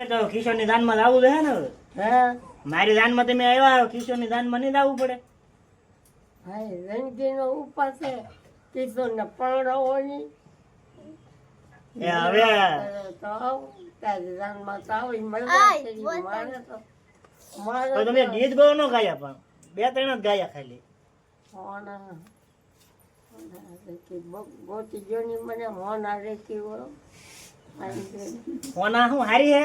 તો કિશોરની દાનમાં જ આવવું છે ને હવે? હે? મારી દાનમાં તમે આવ્યા કિશોરની દાનમાં નહીં લાવવું પડે. ભાઈ રણજીનો ઉપાસ છે. કિશોરને પરણવવાની. એ હવે તો આવ. તારી રાનમાં તો આવી મારે તો મારે તમે ગીત બહુ ન ગાયા પણ. બે ત્રણ જ ગાયા ખાલી. ગોતી જોની મને હોના હારે હોય હોના હું હારી હે?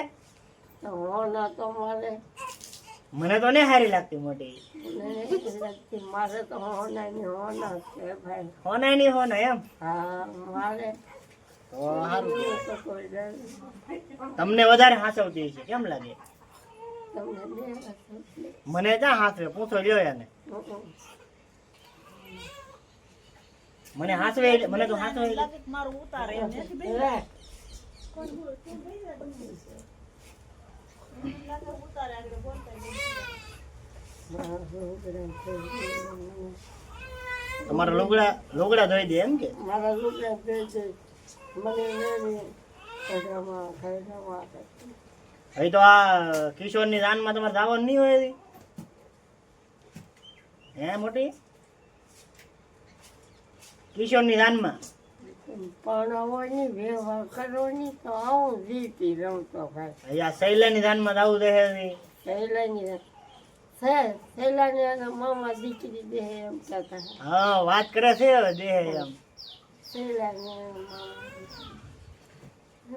હોના તો મારે મને તો નહીં હારી લાગતી મોટી. લાગતી. મારે તો હોનાની હોના છે ભાઈ. હોના નહીં હોના એમ? હા મારે. તમને વધારે હાસવતી છે કેમ લાગે. મને ક્યાં હાસવે પૂછો લ્યો એને. મને હાસવે મને તો હાસવે મારું છે. તમારા લુગડા લુગડા ધોઈ દે એમ કે? મારા લુગડા ધોઈ છે. મને તો આ કિશોરની દાનમાં તમારે જવાનું નહીં હોય હે મોટી? કિશોરની દાનમાં ભણવાની વ્યવહાર કરવાની તો આવું જીતી રહું તો ભાઈ અહીંયા શૈલાની દાનમાં જવું દે સહેલાની અને મામા દીકરી દે એમ કહેતા હા વાત કરે છે દે એમ. અને મામા.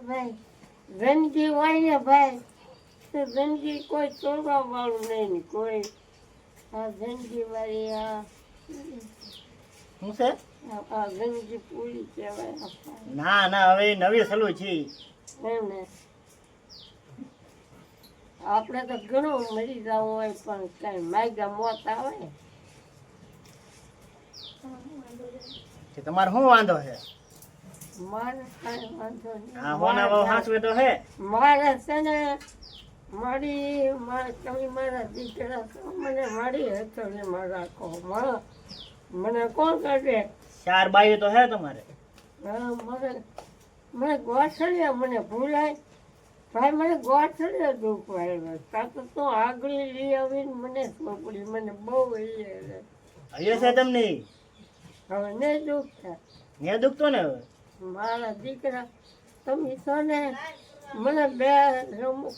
ભાઈ રણજી હોય ને ભાઈ તો રણજી કોઈ તોડવા વાળું નહીં ને કોઈ. આ રણજી વાળી આ શું છે? ના ના હવે નવી સલુ છે. આપણે તો ઘણું મરી જવું હોય પણ કઈ માયગા મોત આવે. તમારે શું વાંધો છે? મારે કાંઈ વાંધો નહીં. હોના બહુ હાંસવે તો હે. મારે છે ને મારી મારે તમે મારા દીકરા મને મારી હથોડીમાં રાખો મને કોણ કાઢે? ચાર બાયું તો હે તમારે. મને ગોઠડિયા મને ભૂલાય. ભાઈ મને ગોઠડિયા દુઃખ વાળ્યો તાતો તો આગળી લઈ આવીને મને સોંપડી. મને બહુ અહીંયા છે. તમને? હવે નહીં દુઃખ થાય. ને દુખતો ને હવે? મારા દીકરા તમે છો ને મને બે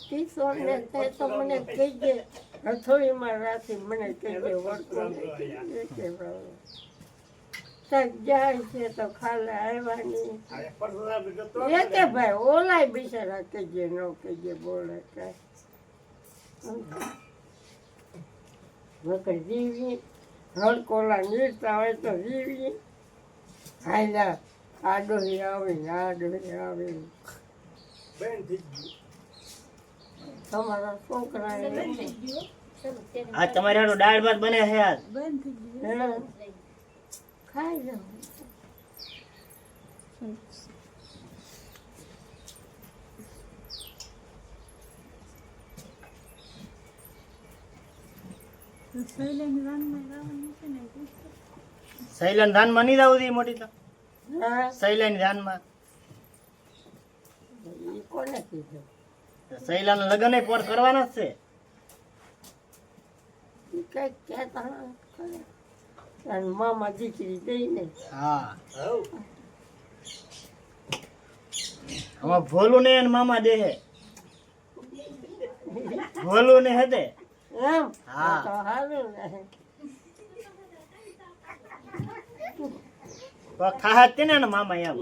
કિશોર ને તે તો મને કહીજે રસોઈમાં રાખી મને કહીજે જાય છે તો ખાલે આવ્યા નહીં એ કે ભાઈ ઓલાય બિચારા કહીજે ન કહીજે બોલે કાંઈ નકર જીવી હળકોલા નીરતા હોય તો જીવી. હાલ્યા આ ડોહી આવે. આ ડોહી આવે. તમારા છોકરા આ તમારે દાળ ભાત બને છે આજ. ખાઈ શૈલન ધાન ધાનમાં નહીં જવું દી મોટી તો. શૈલાની ધાનમાં. ઈ કોને કીધું? શૈલાના લગ્ન પોર કરવાના જ છે ઈ કંઈક કહેતા કરે અને મામા દીકરી દઈને. હા. આમાં ભોલું ને એને મામા દે હે ભોલું ને હતે એમ? હા. તો સારું ને. તો ખાહત તે ને મામા એમ.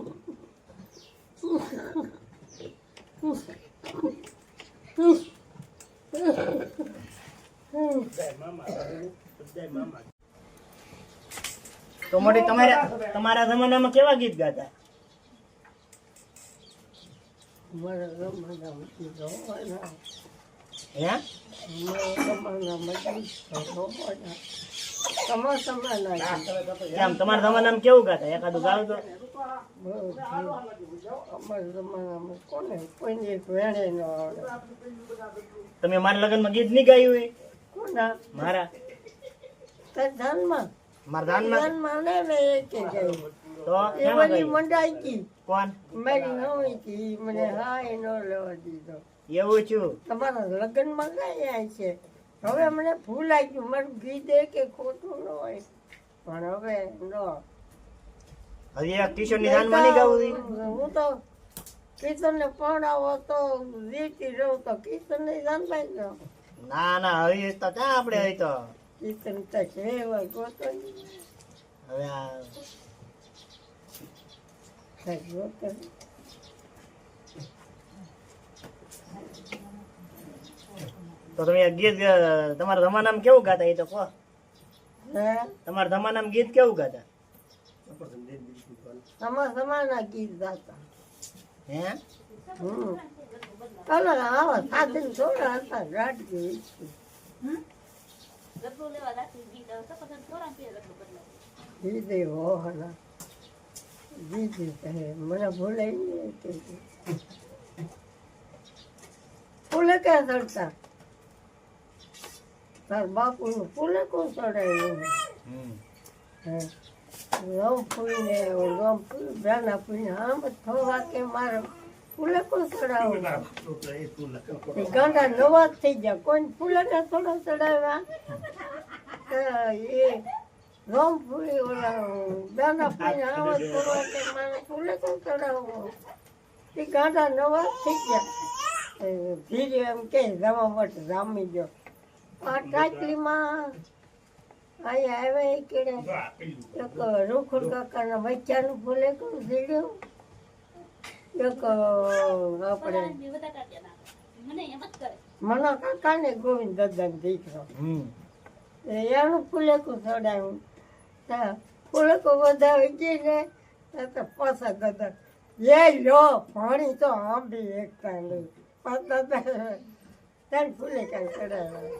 તો મોટી તમારા તમારા જમાનામાં કેવા ગીત ગાતા? તમારા જમાનામાં કેવું ગાતા? એકાદું ગાવ તો. તમે મારા લગ્નમાં ગીત નહીં ગાયું મારા? તે ધનમાં મારા ધાનમાં ધનમાં ને મેં તો એ બધી મંડાઈ કી કોણ? મારી નવી કી મને હા એ ન લેવા દીધો. એવું છું? તમારા લગ્નમાં ગયા છે? હવે મને ભૂલાઈ ગયું મારું ઘી દે કે ખોટું ન હોય. પણ હવે નો. હવે આ કિશોર કિશોરની માં નહીં ગાવું હું તો કિશનને પણાવો તો જીતી રહું તો કિશનને જાનભાઈ ગયો ના ના હવે તો ક્યાં આપણે હજી તો? કિશન તો છે હોય ગોતો હવે આ ગોતો તો તમે આ ગીત તમારા જમાનામાં કેવું ગાતા એ તો કહો. હે? તમારા જમાનામાં ગીત કેવું ગાતા? સમા સમાના ગીત ગાતા. હે? હમ. ચાલો આવા સાધન થોડા હતા ગાડી જીદે હોહના જીદે કહે મને ભૂલાઈ નહીં કે ફૂલે ક્યાં ચડતા તાર બાપુનું ફૂલે કોણ ચડાવ્યું હમ. હે રમ ફૂલીને રમ ફૂલ બ્રાના ફૂલીને આમ જ થવા કે મારે ફૂલે કોણ ચડાવું ગાંડા નવા થઈ ગયા કોઈ ફૂલે ને થોડા ચડાવ્યા રમ દાના ફૂલીને આમ જ થવા કે મારે ફૂલે કોણ ચડાવવું એ ગાંડા નવા થઈ ગયા ધીરે એમ કે જવા માટે જામી ગયો આ ટાટલીમાં અહીંયા આવ્યા કેડે એક રૂખુડ કાકાના બચ્ચાનું ફૂલે કોણ ઝીડ્યું એક આપણે મના કાકા ને ગોવિંદ દાદા દીકરો એનું ફૂલેકું ચડાવ્યું ત્યાં ફૂલેકું વધાવી જઈને તો પાછા દાદા એ લો પાણી તો આંબી એકતા નહીં ત્યાં ફૂલે કાંઈ ચડાવ્યા.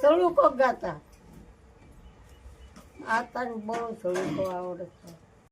સળુકો ગાતા. આ તને બહુ સળુકો આવડે છે.